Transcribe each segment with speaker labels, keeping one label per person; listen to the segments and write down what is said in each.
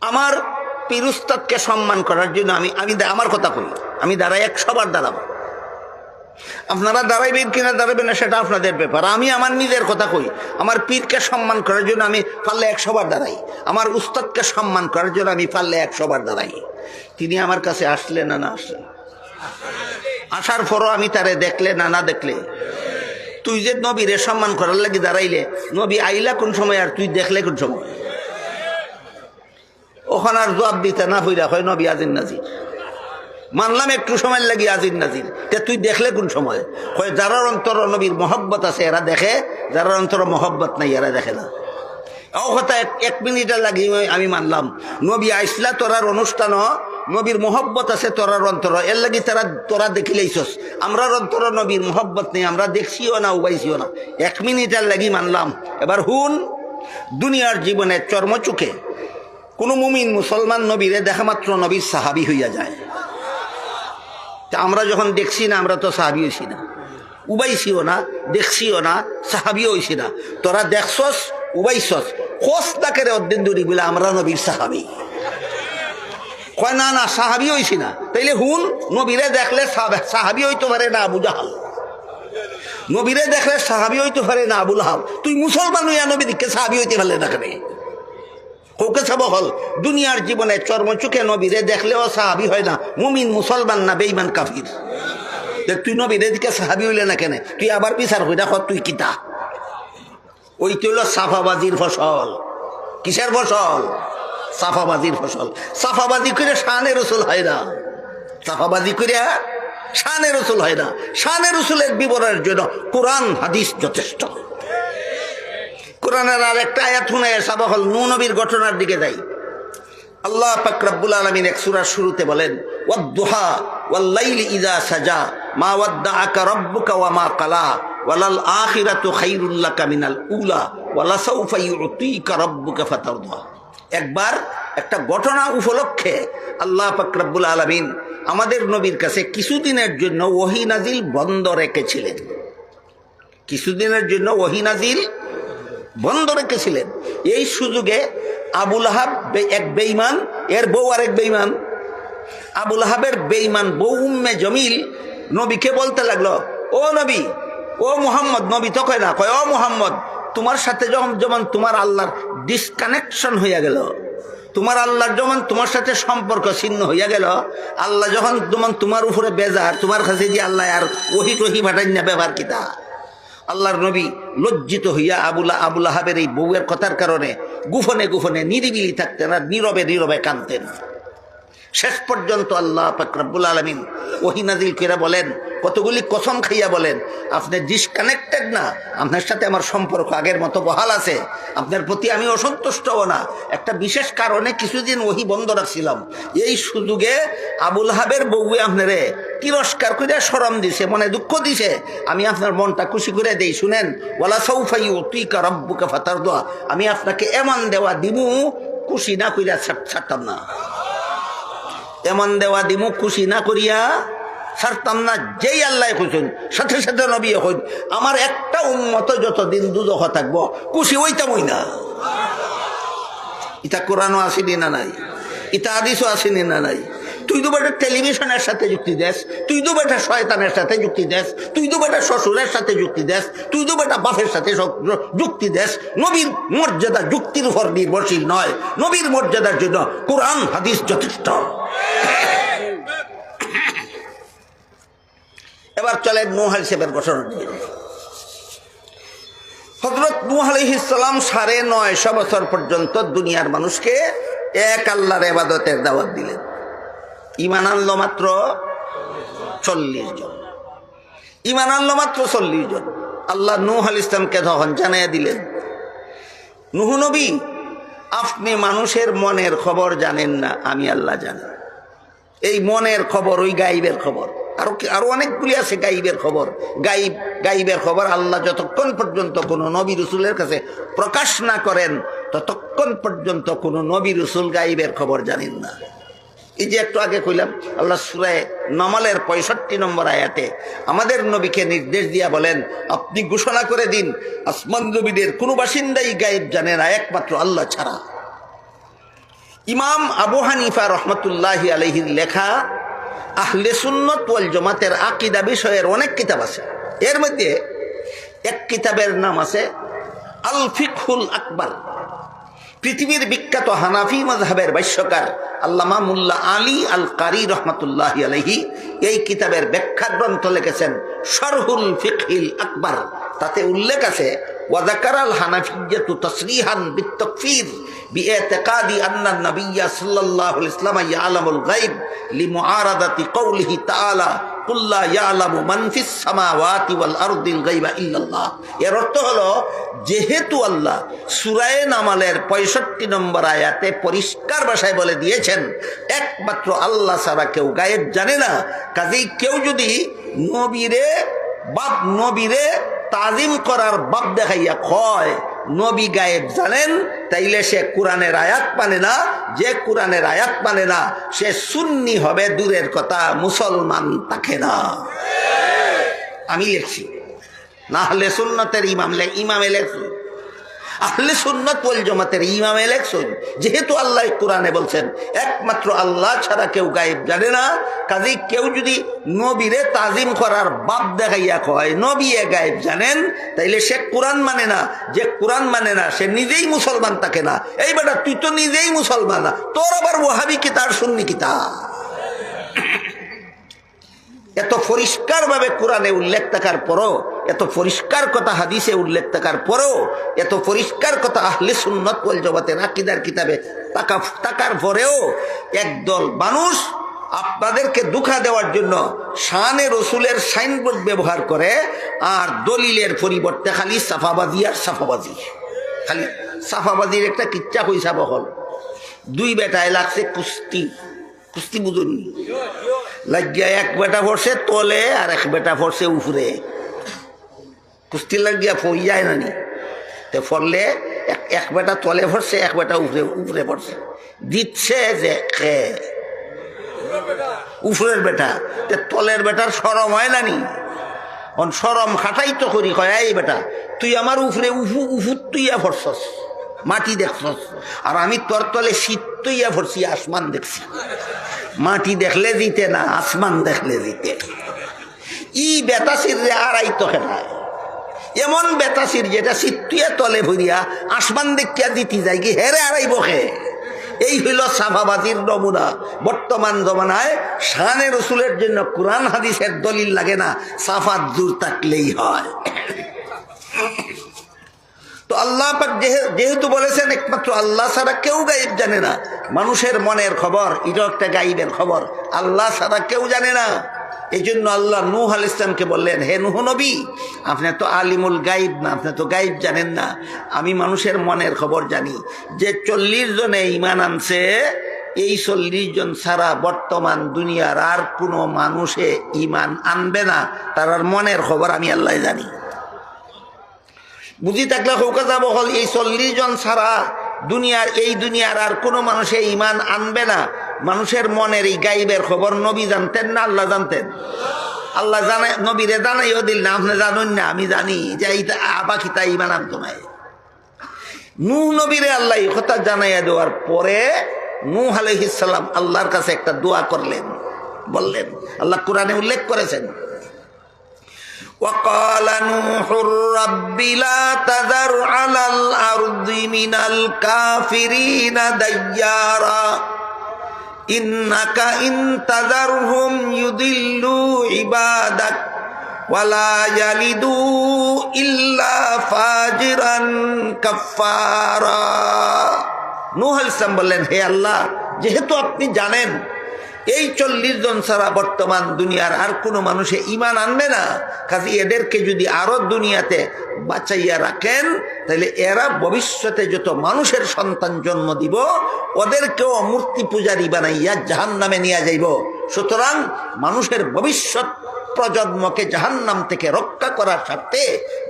Speaker 1: আমার পীরুস্তাদকে সম্মান করার জন্য আমি আমি আমার কথা কই। আমি দাঁড়াই এক সবার দাঁড়াবো। আপনারা দাঁড়াইবেন কিনা দাঁড়াবেন না সেটা আপনাদের ব্যাপার। আমি আমার নিজের কথা কই। আমার পীরকে সম্মান করার জন্য আমি পারলে একশো বার দাঁড়াই। আমার উস্তাদকে সম্মান করার জন্য আমি পারলে একশো বার দাঁড়াই। তিনি আমার কাছে আসলে না না আসলেন আসার পরও আমি তারে দেখলে না না দেখলে? তুই যে নবীরে সম্মান করার লাগি দাঁড়াইলে, নবী আইলা কোন সময় আর তুই দেখলে কোন সময়? ওখানে আর জবাব দিতে না হইরা হয় নবী আজিন নাজির। মানলাম একটু সময় লাগি আজিন নাজির। তে তুই দেখলে কোন সময়? হয় যারার অন্তর নবীর মহব্বত আছে এরা দেখে, যারার অন্তর মহব্বত নাই এরা দেখে না। কথা এক- এক মিনিটে লাগি আমি মানলাম। নবী আইসলা তোরার অনুষ্ঠান, নবীর মহব্বত আছে তোরার অন্তর। এর লাগি তারা, তোরা দেখিলেইছস আমরার অন্তর নবীর মহব্বত নেই, আমরা দেখছিও না, উবাইছিও না। এক মিনিটের লাগি মানলাম। এবার হুন, দুনিয়ার জীবনে চর্মচুকে কোনো মুমিন মুসলমান নবীরে দেখা মাত্র নবীর সাহাবি হইয়া যায়। তা আমরা যখন দেখছি না, আমরা তো সাহাবি হইছি না। উবাইছিও না দেখছিও না সাহাবি হইছি না। তোরা দেখছস উবাইছস খোঁজ তাকে অদ্দিন দূরি বলে আমরা নবীর সাহাবি। কয়, না না, সাহাবি হইছি না। তাইলে হুন, নবীরে দেখলে সাহাব- সাহাবি হইতে পারে না আবু জাহাল। নবীরে দেখলে সাহাবি হইতে পারে না আবুল হাব তুই মুসলমান হইয়া নবী দিকে সাহাবি হইতে পারলে না কেন? কৌকে সব হল। দুনিয়ার জীবনে চর্মচুখে নবীরে দেখলেও সাহাবি হয় না। মুমিন, মুসলমান না বেইমান কাফির। তুই নবীরে দিকে সাহাবি হইলে না কেন? তুই আবার বিচার হই দেখো তুই কিতা? ওইটি হলো সাফাবাজির ফসল। কিসের ফসল? সাফাবাজির ফসল। সাফাবাজি করে শানে রসুল হয় না। সাফাবাজি করে শানে রসুল হয় না। শানে রসুলের বিবরণের জন্য কোরআন, হাদিস যথেষ্ট। কোরআনের আর একটা আয়াত শুনে সাবা হল নু নবীর ঘটনার দিকে যাই। আল্লাহ পাকরাবুল আলমিন এক সুরার শুরুতে বলেন, ওয়াদ্দুহা ওয়াল্লাইলি ইজা সাজা, মা ওয়াদ্দা আকা রব্বুকা ওয়া মা কালা, ওয়ালাল আখিরাতু খাইরুল্লাকা মিনাল উলা, ওয়ালা সাউফা ইউতিকা রব্বুকা ফাতারদা। একবার একটা ঘটনা উপলক্ষে আল্লাহ পাকরাবুল আলমিন আমাদের নবীর কাছে কিছুদিনের জন্য ওহি নাজিল বন্ধ রেখেছিলেন। কিছুদিনের জন্য ওহি নাজিল বন্ধ রেখেছিলেন। এই সুযোগে আবুল আহাব এক বেইমান এর বউ আর এক বেইমান আবুল আহাবের বেইমান বউ উম্মে জমিল নবীকে বলতে লাগল, ও নবী, ও মুহাম্মদ, নবী তো কয় না, কয়, ও মুহাম্মদ, তোমার সাথে যখন যেমন তোমার আল্লাহর ডিসকানেকশন হইয়া গেল, তোমার আল্লাহর যেমন তোমার সাথে সম্পর্ক ছিন্ন হইয়া গেল, আল্লাহ যখন যেমন তোমার উপরে বেজার, তোমার কাছে যে আল্লাহ আর ওহি টহি ভাটাই না, ব্যবহার কিতা আল্লাহর নবী লজ্জিত হইয়া আবুলা আবুল আহাবের এই বউয়ের কথার কারণে গুফনে গুফনে নিরিবিলি থাকতেন আর নীরবে নীরবে কাঁদতেন। শেষ পর্যন্ত আল্লাহ ফাকরাবুল আলমিন ওহিনাদিল কেরা বলেন কতগুলি কসম খাইয়া বলেন, আপনি ডিসকানেক্টেড না, আপনার সাথে আমার সম্পর্ক আগের মতো বহাল আছে, আপনার প্রতি আমি অসন্তুষ্টও না। একটা বিশেষ কারণে কিছুদিন ওহি বন্ধ রাখছিলাম। এই সুযোগে আবুল হাবের বউয়ে আপনারে তিরস্কার করে সরম দিছে, মনে দুঃখ দিছে। আমি আপনার মনটা খুশি করে দেই, শুনেন ওলা সৌফাই তুই কারব্বুকে ফাতার দোয়া আমি আপনাকে এমন দেওয়া দিমু, খুশি না করিয়া ছাড়- ছাড়তাম না। এমন দেওয়া দিমু, খুশি না করিয়া ছাড়তাম না, যেই আল্লাহ খুশন সাথে সাথে নবী হইন আমার একটা উন্মত যতদিন দুদহ থাকব, খুশি হইতামই না। ইতা কোরআনও আসেনি না নাই? ইতা আদিসও আসেনি না নাই? তুই তো বেটা টেলিভিশনের সাথে যুক্তি দেস, তুই তো বেটা শয়তানের সাথে যুক্তি দেস, তুই তো বেটা শ্বশুরের সাথে যুক্তি দেস, তুই তো বেটা বাপের সাথে যুক্তি দেস। নবীর মর্যাদা যুক্তির উপর নির্ভরশীল নয়। নবীর মর্যাদার জন্য কোরআন, হাদিস যথেষ্ট। এবার চলে নুহ হিসেবের ঘটনা দিয়ে হজরত নুহ আলহিসাম সাড়ে নয়শো বছর পর্যন্ত দুনিয়ার মানুষকে এক আল্লাহর এবাদতের দাওয়াত দিলেন। ইমান আনলো মাত্র চল্লিশ জন। ইমান আনলো মাত্র চল্লিশ জন। আল্লাহ নুহ আল ইসলামকে তখন জানাইয়া দিলেন। নুহ নবী, আপনি মানুষের মনের খবর জানেন না, আমি আল্লাহ জানি। এই মনের খবর, ওই গাইবের খবর। আরও আরও অনেকগুলি আছে গাইবের খবর। গাইব গাইবের খবর আল্লাহ যতক্ষণ পর্যন্ত কোনো নবী রসুলের কাছে প্রকাশ না করেন, ততক্ষণ পর্যন্ত কোনো নবী রসুল গাইবের খবর জানেন না। এই যে একটু আগে কইলাম, আল্লাহ সুরায় নমালের পঁয়ষট্টি নম্বর আয়াতে আমাদের নবীকে নির্দেশ দিয়া বলেন, আপনি ঘোষণা করে দিন, আসমান নবীদের কোনো বাসিন্দাই গায়েব জানে না, একমাত্র আল্লাহ ছাড়া। ইমাম আবু হানিফা রহমতুল্লাহ আলহির লেখা আহলে সুন্নত ওয়াল জমাতের আকিদা বিষয়ের অনেক কিতাব আছে। এর মধ্যে এক কিতাবের নাম আছে, আল ফিকহুল আকবর। পৃথিবীর বিখ্যাত হানাফি মজহাবের ভাষ্যকার আল্লামা মুল্লা আলী আল কারি রহমতুল্লাহ আলহি এই কিতাবের ব্যাখ্যা গ্রন্থ লিখেছেন, শরহুল ফিকহিল আকবর। তাতে উল্লেখ আছে ওয়াজাকার আল হানাফিয়াতু তসরিহান বিত্তকফির বিএতেকাদি আন্না নবিয়্যা সাল্লাল্লাহু আলাইহি ওয়াসাল্লাম ইয়ালামুল গায়ব লিমুআরাদাতি কওলিহি তাআলা কুল্লা ইয়ালামু মান ফিস সামাওয়াতি ওয়াল আরদিল গায়বা ইল্লাল্লাহ। এর অর্থ হলো, যেহেতু আল্লাহ সুরায়ে নামালের পঁয়ষট্টি নম্বর আয়াতে পরিষ্কার ভাষায় বলে দিয়েছেন, একমাত্র আল্লাহ ছাড়া কেউ গায়েব জানে না। কাজেই কেউ যদি নবীরে, বাপ নবীরে তাজিম করার বাপ দেখাইয়া কয়, নবী গায়েব জানেন, তাইলে সে কোরআনের আয়াত মানে না, যে কোরআনের আয়াত মানে না, সে সুন্নি হবে দূরের কথা, মুসলমান তাকে না। আমি লিখছি, না হলে সুন্নতের ইমাম ইমামে লেখছি আহলে সুন্নত ওয়াল জমাতের ইমামে লেখছেন যেহেতু আল্লাহ কোরআনে বলছেন, একমাত্র আল্লাহ ছাড়া কেউ গায়েব জানে না। কাজেই কেউ যদি নবীরে তাজিম করার বাপ দেখাইয়া কয় নবী এ গায়েব জানেন, তাইলে সে কোরআন মানে না। যে কোরআন মানে না, সে নিজেই মুসলমান তাকে না। এই বেটা, তুই তো নিজেই মুসলমান না। তোর আবার ওহাবি কিতাব সুন্নি কিতাব এত পরিষ্কারভাবে কোরআনে উল্লেখ থাকার পরও এত পরিষ্কার কথা হাদিসে উল্লেখ থাকার পরও এত পরিষ্কার কথা আহলে সুন্নত ওয়াল জগতের আকিদার কিতাবে তাকা থাকার পরেও একদল মানুষ আপনাদেরকে দুঃখা দেওয়ার জন্য শানে রসুলের সাইনবোর্ড ব্যবহার করে আর দলিলের পরিবর্তে খালি সাফাবাজি আর সাফাবাজি। খালি সাফাবাজির একটা কিচ্ছা পয়সা বহল। দুই বেটায় লাগছে কুস্তি কুস্তি বুঝুন লাগিয়া এক বেটা পড়ছে তলে আর এক বেটা পড়ছে কুস্তি লাগিয়া পড়ি যায় না নি। তে ফরলে এক বেটা তলে ভরছে, এক বেটা উপরে উপরে পড়ছে দিচ্ছে যে খে উফরের বেটা। তে তলের বেটার সরম হয় না নি? অন সরম খাটাই তো করি, কয়, এই বেটা, তুই আমার উপরে উফু উফু তুইয়া পড়ছস মাটি দেখছস, আর আমি তোর তলে শীত তুইয়া ভরছি, আসমান দেখছি। মাটি দেখলে দিতে না, আসমান দেখলে দিতে ই বেতাসির রে আড়াই তো খেলায় এমন বেতাসির যেটা সিটুয়ে তলে ভরিয়া আসমান দেখিয়া দিতে যায় কি হেরে আড়াই বসে এই হইল সাফাবাজির নমুনা। বর্তমান জমানায় শানে রসুলের জন্য কোরআন হাদিসের দলিল লাগে না, সাফাত দূর থাকলেই হয়। তো আল্লাহ যেহেতু বলেছেন, একমাত্র আল্লাহ ছাড়া কেউ গাইব জানে না। মানুষের মনের খবর এটা একটা গাইবের খবর। আল্লাহ ছাড়া কেউ জানে না। এই জন্য আল্লাহ নূহ আল ইসলামকে বললেন, হে নুহ নবী, আপনি তো আলিমুল গাইব না, আপনি তো গাইব জানেন না। আমি মানুষের মনের খবর জানি যে চল্লিশ জনে ইমান আনছে, এই চল্লিশ জন ছাড়া বর্তমান দুনিয়ার আর কোনো মানুষে ইমান আনবে না। তার মনের খবর আমি আল্লাহ জানি। বুঝি থাকলে হৌকা যাব হল, এই চল্লিশ জন ছাড়া দুনিয়ার, এই দুনিয়ার আর কোনো মানুষে ইমান আনবে না। মানুষের মনের এই গাইবের খবর নবী জানতেন না আল্লাহ জানতেন আল্লাহ জানে নবীরে জানাইও দিল না আপনি জানুন না আমি জানি যে এইটা বাকি তাই ইমান আনতো না নূহ নবীরে আল্লাহ এই কথা জানাইয়া দেওয়ার পরে নূহ আলহিসাল্লাম আল্লাহর কাছে একটা দোয়া করলেন বললেন আল্লাহ কোরআনে উল্লেখ করেছেন وقال نوح رب لا تذر على الأرض من الكافرين ديارا ইন্নাকা ইনতাযারহুম ইউদিল্লু ইবাদাক ওয়ালা ইয়ালিদু ইল্লা ফাজিরান কাফফারা। নূহ আলাইহিস বললেন, হে আল্লাহ, যেহেতু আপনি জানেন এই চল্লিশ জন ছাড়া বর্তমান দুনিয়ার আর কোনো মানুষে ইমান আনবে না। কাজে এদেরকে যদি আরও দুনিয়াতে বাঁচাইয়া রাখেন, তাহলে এরা ভবিষ্যতে যত মানুষের সন্তান জন্ম দিব, ওদেরকেও মূর্তি পূজারি বানাইয়া জাহান নামে নিয়ে যাইব। সুতরাং মানুষের ভবিষ্যৎ প্রজন্মকে জাহান্নাম থেকে রক্ষা করার স্বার্থে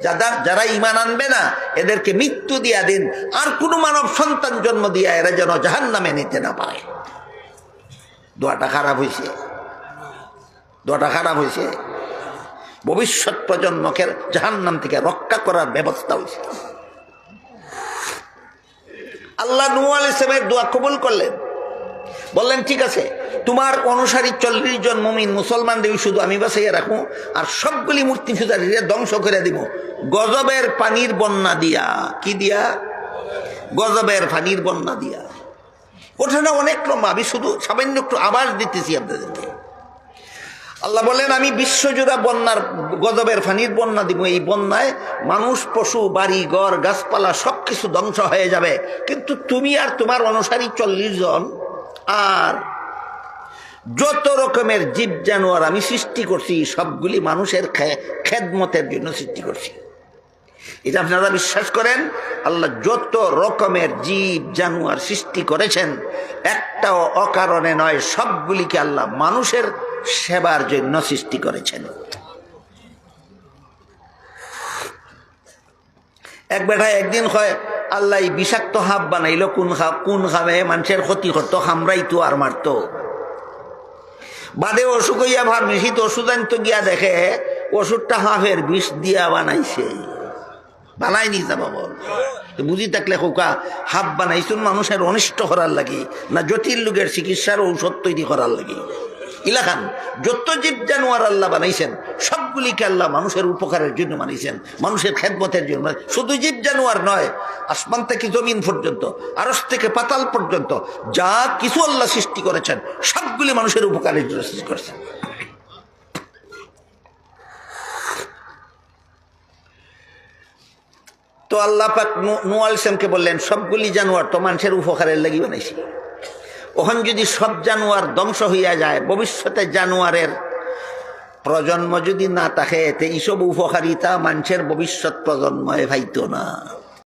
Speaker 1: যারা যারা ইমান আনবে না, এদেরকে মৃত্যু দিয়া দিন। আর কোনো মানব সন্তান জন্ম দিয়া এরা যেন জাহান্নামে নিতে না পারে। দোয়াটা খারাপ হয়েছে দোয়াটা খারাপ হয়েছে ভবিষ্যৎ প্রজন্মকে জাহান্নাম থেকে রক্ষা করার ব্যবস্থা হয়েছে আল্লাহ নু আল ইসলামের দোয়া কবুল করলেন। বললেন, ঠিক আছে, তোমার অনুসারী চল্লিশ জন মমিন মুসলমান দেবী শুধু আমি বাসাইয়া রাখব আর সবগুলি মূর্তি পূজারীরা ধ্বংস করে দিব। গজবের পানির বন্যা দিয়া। কি দিয়া? গজবের পানির বন্যা দিয়া। ওঠাটা অনেক লম্বা আমি শুধু সামান্য একটু আবাস দিতেছি আপনাদেরকে। আল্লাহ বলেন, আমি বিশ্বজুড়া বন্যার, গজবের ফানির বন্যা দিব। এই বন্যায় মানুষ, পশু, বাড়ি, ঘর, গাছপালা সব কিছু ধ্বংস হয়ে যাবে। কিন্তু তুমি আর তোমার অনুসারী চল্লিশ জন, আর যত রকমের জীব জানোয়ার আমি সৃষ্টি করছি, সবগুলি মানুষের খেদমতের জন্য সৃষ্টি করছি। এটা আপনারা বিশ্বাস করেন? আল্লাহ যত রকমের জীব জানোয়ার সৃষ্টি করেছেন, একটাও অকারণে নয়, সবগুলিকে আল্লাহ মানুষের সেবার জন্য সৃষ্টি করেছেন। এক বেটায় একদিন হয় আল্লাহ বিষাক্ত হাব বানাইলো, কোন খাপ কোন খাবে মানুষের ক্ষতি করতো হামরাইতো আর মারতো। বাদে অসুখ হইয়া ভাব মিশিত ওষুধ আনতো গিয়া দেখে ওষুধটা হাফের বিষ দিয়া বানাইছে। বানাইনি যাবা বল। তো বুঝি থাকলে খোকা হাফ বানাইছুন মানুষের অনিষ্ট করার লাগি, না জটিল লোকের চিকিৎসার ঔষধ তৈরি করার লাগি। ইলাখান যত জীব জানোয়ার আল্লাহ বানাইছেন, সবগুলিকে আল্লাহ মানুষের উপকারের জন্য বানাইছেন, মানুষের খেদমতের জন্য শুধু জীব জানোয়ার নয়, আসমান থেকে জমিন পর্যন্ত আরস থেকে পাতাল পর্যন্ত, যা কিছু আল্লাহ সৃষ্টি করেছেন, সবগুলি মানুষের উপকারের জন্য সৃষ্টি করেছেন। তো আল্লাহ পাক নু- সেমকে বললেন, সবগুলি জানোয়ার তো মানুষের উপকারের লাগি বানাইছি। ওখান যদি সব জানোয়ার ধ্বংস হইয়া যায়, ভবিষ্যতে জানোয়ারের প্রজন্ম যদি না থাকে এতে এইসব উপকারিতা মানুষের ভবিষ্যৎ প্রজন্মে ভাইত না।